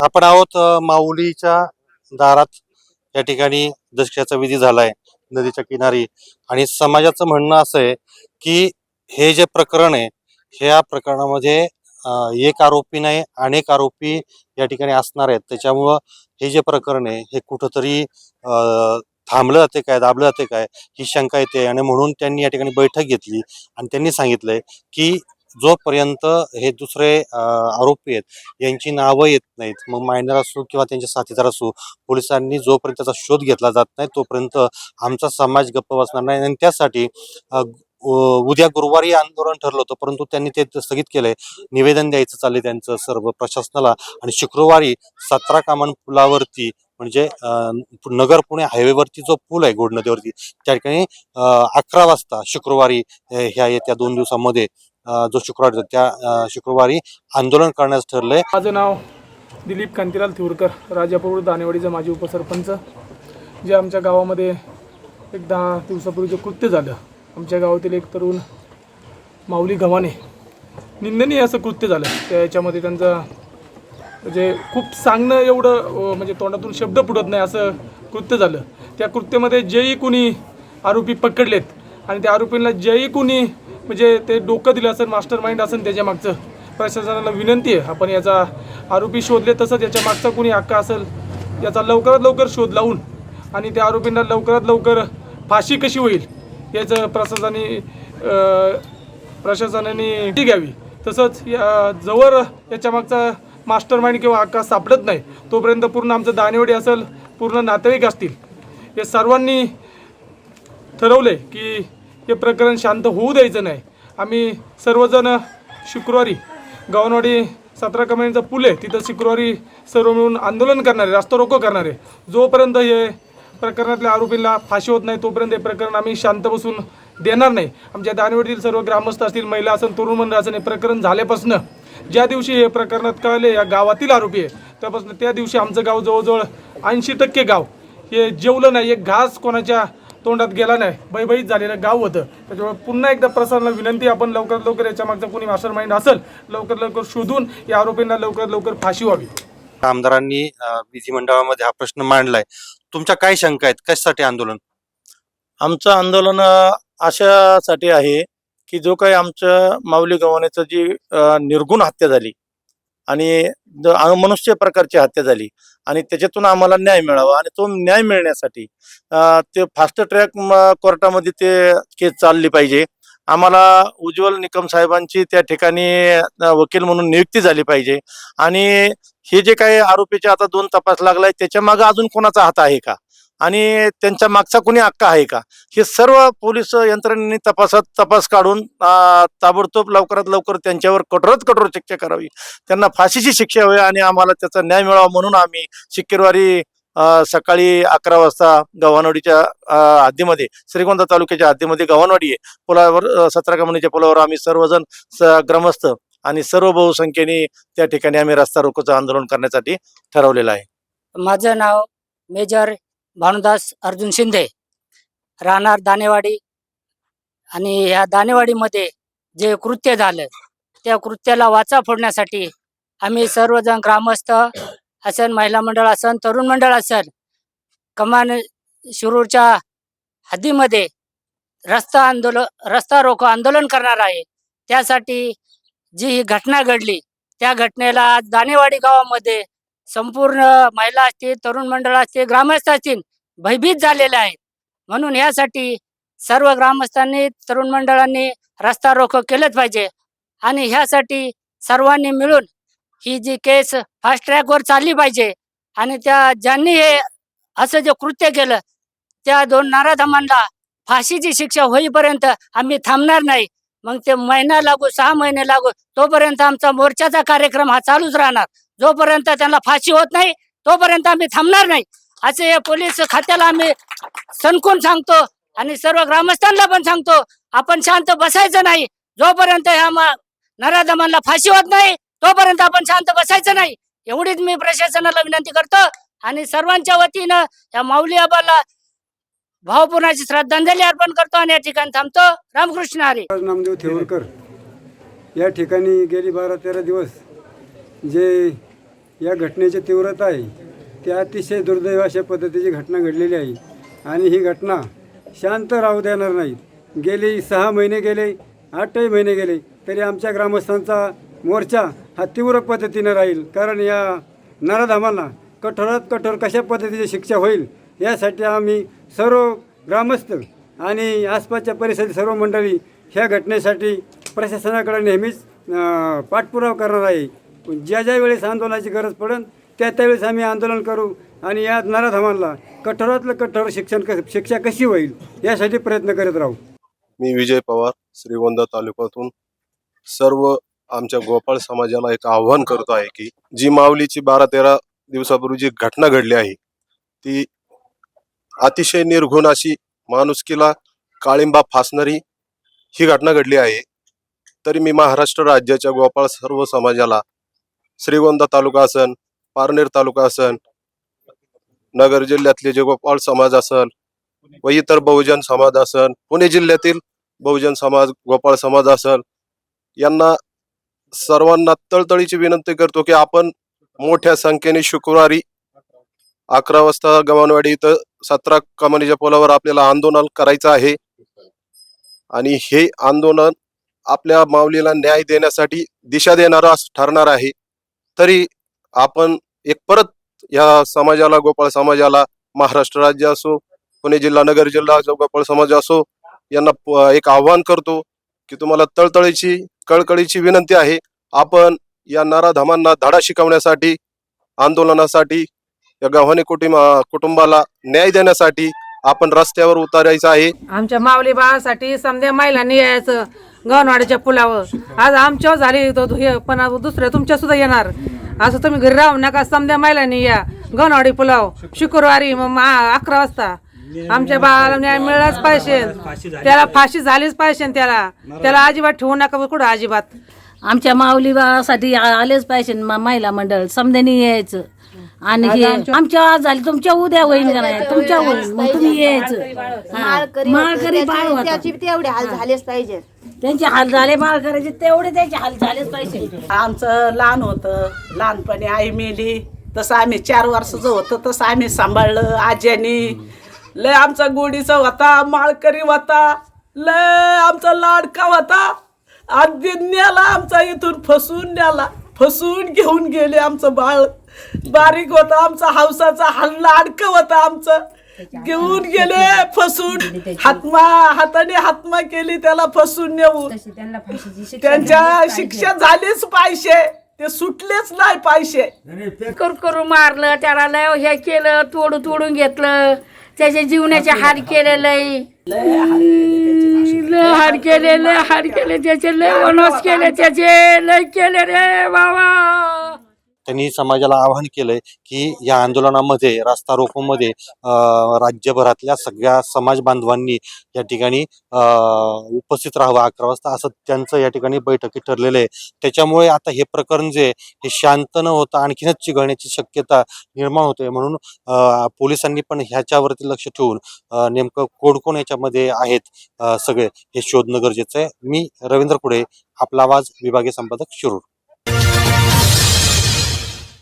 आपण आहोत माऊलीच्या दारात. या ठिकाणी दशक्याचा विधी झालाय नदीच्या किनारी. आणि समाजाचं म्हणणं असं आहे की हे जे प्रकरण आहे ह्या प्रकरणामध्ये एक आरोपी नाही अनेक आरोपी या ठिकाणी असणार आहेत. त्याच्यामुळं हे जे प्रकरण आहे हे कुठंतरी थांबलं जाते काय दाबलं जाते काय ही शंका येते. आणि म्हणून त्यांनी या ठिकाणी बैठक घेतली. आणि त्यांनी सांगितलंय की जोपर्यंत हे दुसरे आरोपी आहेत यांची नावं येत नाहीत मग मायनर असो किंवा त्यांचे साथीदार असो पोलिसांनी जोपर्यंत त्याचा शोध घेतला जात नाही तोपर्यंत आमचा समाज गप्प बसणार नाही. आणि त्यासाठी उद्या गुरुवारी आंदोलन ठरलं होतं परंतु त्यांनी ते स्थगित केलंय. निवेदन द्यायचं चाललंय त्यांचं सर्व प्रशासनाला. आणि शुक्रवारी सतरा कामन पुलावरती म्हणजे नगर पुणे हायवेवरती जो पूल आहे गोड नदीवरती त्या ठिकाणी अकरा वाजता शुक्रवारी ह्या येत्या दोन दिवसामध्ये जो शुक्रवार त्या शुक्रवारी आंदोलन करण्यास ठरलंय. माझं नाव दिलीप कांतीलाल थिवरकर राजापूर दानेवाडीचा माजी उपसरपंच जे आमच्या गावामध्ये एक दहा दिवसापूर्वी जे कृत्य झालं. आमच्या गावातील एक तरुण माऊली गव्हाणे निंदनीय असं कृत्य झालं. त्या याच्यामध्ये त्यांचं म्हणजे खूप सांगणं एवढं म्हणजे तोंडातून शब्द फुटत नाही असं कृत्य झालं. त्या कृत्यामध्ये जेही कुणी आरोपी पकडलेत आणि त्या आरोपींना जेही कुणी म्हणजे ते डोकं दिलं असेल मास्टर माइंड असेल त्याच्या मागचं. प्रशासनाला विनंती आहे आपण याचा आरोपी शोधले तसंच याच्या मागचा कुणी हक्क असेल याचा लवकरात लवकर शोध लावून आणि त्या आरोपींना लवकरात लवकर फाशी कशी होईल याचं प्रशासनाने प्रशासनाने ती घ्यावी. तसंच या जवळ याच्या मागचा मास्टर माइंड किंवा हक्का सापडत नाही तोपर्यंत पूर्ण आमचं दानेवडी असेल पूर्ण नातेवाईक असतील. हे सर्वांनी ठरवले की हे प्रकरण शांत होऊ द्यायचं नाही. आम्ही सर्वजण शुक्रवारी गावनवाडी सतरा कमांडचा पूल आहे तिथं शुक्रवारी सर्व मिळून आंदोलन करणारे रास्ता रोको करणारे. जोपर्यंत हे प्रकरणातल्या आरोपींना फाशी होत नाही तोपर्यंत हे प्रकरण आम्ही शांत बसून देणार नाही. आमच्या दानवडीतील सर्व ग्रामस्थ असतील महिला असेल तरुण मंडळ असेल हे प्रकरण झाल्यापासून ज्या दिवशी हे प्रकरणात कळले या गावातील आरोपी आहे त्यापासून त्या दिवशी आमचं गाव जवळजवळ ऐंशी टक्के गाव. हे जेवलं नाही एक घास कोणाच्या तोंडात गेला नाही. बैबईत झालेलं गाव होतं. त्याच्यामुळे पुन्हा एकदा प्रसारला विनंती आपण लवकरात लवकर याच्या मागचा कोणी मास्टर माइंड असेल लवकर लवकर शोधून या आरोपींना लवकरात लवकर फाशी व्हावी. आमदारांनी विधिमंडळामध्ये हा प्रश्न मांडलाय. तुमच्या काय शंका आहेत? कशासाठी आंदोलन? आमचं आंदोलन अशासाठी आहे की जो काही आमच्या माऊली गव्हाणेचं जी निर्गुण हत्या झाली आणि मनुष्य प्रकारची हत्या झाली आणि त्याच्यातून आम्हाला न्याय मिळावा आणि तो न्याय मिळण्यासाठी ते फास्ट ट्रॅक कोर्टामध्ये ते केस चालली पाहिजे. आम्हाला उज्ज्वल निकम साहेबांची त्या ठिकाणी वकील म्हणून नियुक्ती झाली पाहिजे. आणि हे जे काही आरोपीचे आता दोन तपास लागलाय त्याच्यामागे अजून कोणाचा हात आहे का? आणि त्यांच्या मागचा कुणी हक्क आहे का? हे सर्व पोलीस यंत्रणेने तपासात तपास काढून ताबडतोब लवकरात लवकर त्यांच्यावर कठोरात कठोर शिक्षा करावी. त्यांना फाशीची शिक्षा हवी आणि आम्हाला त्याचा न्याय मिळावा म्हणून आम्ही शुक्रवारी सकाळी अकरा वाजता गव्हाणवाडीच्या हद्दीमध्ये श्रीगोंदा तालुक्याच्या हद्दीमध्ये गव्हाणवाडी आहे पुलावर अं, सतरा पुलावर आम्ही सर्वजण स- ग्रामस्थ आणि सर्व बहुसंख्येने त्या ठिकाणी आम्ही रस्ता रोकोचं आंदोलन करण्यासाठी ठरवलेलं आहे. माझं नाव मेजर भानुदास अर्जुन शिंदे राहणार दानेवाडी आणि ह्या दानेवाडीमध्ये जे कृत्य झालं त्या कृत्याला वाचा फोडण्यासाठी आम्ही सर्वजण ग्रामस्थ असन महिला मंडळ असन तरुण मंडळ असन कमान शिरूरच्या हद्दीमध्ये रस्ता आंदोलन रस्ता रोको आंदोलन करणार आहे. त्यासाठी जी ही घटना घडली त्या घटनेला आज दानेवाडी गावामध्ये संपूर्ण महिला असतील तरुण मंडळ असतील ग्रामस्थ असतील भयभीत झालेले आहेत. म्हणून यासाठी सर्व ग्रामस्थांनी तरुण मंडळांनी रस्ता रोखो केलंच पाहिजे. आणि ह्यासाठी सर्वांनी मिळून ही जी केस फास्ट ट्रॅकवर चालली पाहिजे. आणि त्या ज्यांनी हे असं जे कृत्य केलं त्या दोन नाराधमांना फाशीची शिक्षा होईपर्यंत आम्ही थांबणार नाही. मग ते महिना लागू सहा महिने लागू तोपर्यंत आमचा मोर्चाचा कार्यक्रम हा चालूच राहणार. जोपर्यंत त्यांना फाशी होत नाही तोपर्यंत आम्ही थांबणार नाही. असे या पोलीस खात्याला आम्ही सणकून सांगतो आणि सर्व ग्रामस्थांना पण सांगतो आपण शांत बसायचं नाही. जोपर्यंत ह्या मा- नराधमांना फाशी होत नाही तोपर्यंत आपण शांत बसायचं नाही. एवढीच मी प्रशासनाला विनंती करतो आणि सर्वांच्या वतीनं या माऊली आबाला भावपूर्णाची श्रद्धांजली अर्पण करतो आणि या ठिकाणी थांबतो. रामकृष्ण हरी. नामदेव थेवरकर या ठिकाणी गेली बारा तेरा दिवस जे या घटनेची तीव्रता आहे ते अतिशय दुर्दैव अशा पद्धतीची घटना घडलेली आहे. आणि ही घटना शांत राहू देणार नाही. गेली सहा महिने गेले आठही महिने गेले तरी आमच्या ग्रामस्थांचा मोर्चा हा तीव्र पद्धतीनं राहील. कारण या नराधामांना कठोरात कठोर कशा पद्धतीची शिक्षा होईल यासाठी आम्ही सर्व ग्रामस्थ आणि आसपासच्या परिसरातील सर्व मंडळी ह्या घटनेसाठी प्रशासनाकडे नेहमीच पाठपुरावा करणार आहे. ज्या ज्या वेळेस आंदोलनाची गरज पडेल त्या त्यावेळेस आम्ही आंदोलन करू आणि या नराधामांना कठोरातलं कठोर शिक्षण क शिक्षा कशी होईल यासाठी प्रयत्न करत राहू. मी विजय पवार श्रीगोंदा तालुक्यातून सर्व आमच्या गोपाळ समाजाला एक आव्हान करतो आहे की जी माऊलीची बारा तेरा दिवसापूर्वी जी घटना घडली आहे ती अतिशय निर्घुण अशी माणुसकीला काळिंबा फासणारी ही घटना घडली आहे. तरी मी महाराष्ट्र राज्याच्या गोपाळ सर्व समाजाला श्रीगोंदा तालुका असन पारनेर तालुका असन नगर जिल्ह्यातले जे गोपाळ समाज असल व इतर बहुजन समाज असन पुणे जिल्ह्यातील बहुजन समाज गोपाळ समाज असल यांना सर्वांना तळतळीची विनंती करतो की आपण मोठ्या संख्येने शुक्रवारी अकरा वाजता गव्हाणवाडी इथं सतरा कमानीच्या पोलावर आपल्याला आंदोलन करायचं आहे. आणि हे आंदोलन आपल्या माऊलीला न्याय देण्यासाठी दिशा देणारा ठरणार आहे. तरी आपण एक परत या समाजाला गोपाळ समाजाला महाराष्ट्र राज्य असो पुणे जिल्हा नगर जिल्हा गोपाळ समाज असो यांना एक आव्हान करतो की तुम्हाला तळतळीची कळकळीची विनंती आहे. आपण या नराधामांना धडा शिकवण्यासाठी आंदोलनासाठी या गव्हाणे कुटुंब कुटुंबाला न्याय देण्यासाठी आपण रस्त्यावर उतरायचं आहे. आमच्या माऊली बाळासाठी समध्या महिलांनी यायचं गवनवाडीच्या पुलावर. आज आमच्यावर झाली तो हे पण आज दुसऱ्या तुमच्या सुद्धा येणार. असं तुम्ही घरी राहू नका समध्या महिलांनी या गवनवाडी पुलाव. शुक्रवारी मग मा- अकरा वाजता. आमच्या बाळाला न्याय मिळालाच पाहिजे. त्याला फाशी झालीच पाहिजे त्याला. त्याला अजिबात ठेवू नका कुठं अजिबात. आमच्या माऊली बाळासाठी आ- आलेच पाहिजे म- महिला मंडळ. समध्याने यायचं. आणि हे आमच्या आज झाली तुमच्या उद्या होईल का नाही? तुमच्या होईल मग तुम्ही यायचं. हा. माळकरी बाळ होता. त्याची तेवढे हाल झालेच पाहिजे. त्यांचे हाल झाले माळकऱ्याचे तेवढे त्यांचे हाल झालेच पाहिजे. आमचं लहान होतं. लहानपणी आई मेली तसं आम्ही चार वर्षाचं होतं तसं आम्ही सांभाळलं. आज्यानी लय आमचा गोडीचा होता माळकरी होता. लय आमचा लाडका होता. अगदी न्याला आमचा इथून फसून न्याला. फसून घेऊन गेले आमचं बाळ. बारीक होता आमचा हौसाचा हल लाडकं होता आमचं. घेऊन गेले फसून. हातमा हाताने हातमा केली त्याला फसून नेऊन त्यांच्या शिक्षा झालीच पाहिजे. ते सुटलेच नाही पाहिजे. करू करू मारलं त्याला लय हे केलं तोडू तोडून घेतलं. त्याच्या जीवनाचे हाड केलेलं लय. हाड केले लय हाड केले त्याचे लय वनवास केले त्याचे लय केले रे बाबा. त्यांनी समाजाला आवाहन केलंय की या आंदोलनामध्ये रास्ता रोकोमध्ये राज्यभरातल्या सगळ्या समाज बांधवांनी या ठिकाणी उपस्थित राहावं अकरा वाजता असं त्यांचं या ठिकाणी बैठकीत ठरलेलं आहे. त्याच्यामुळे आता हे प्रकरण जे हे शांत न होता आणखीनच चिघळण्याची शक्यता निर्माण होते म्हणून पोलिसांनी पण ह्याच्यावरती लक्ष ठेवून नेमकं कोण कोण याच्यामध्ये आहेत सगळे हे शोधणं गरजेचं आहे. मी रवींद्र कुडे आपला आवाज विभागीय संपादक शिरूर.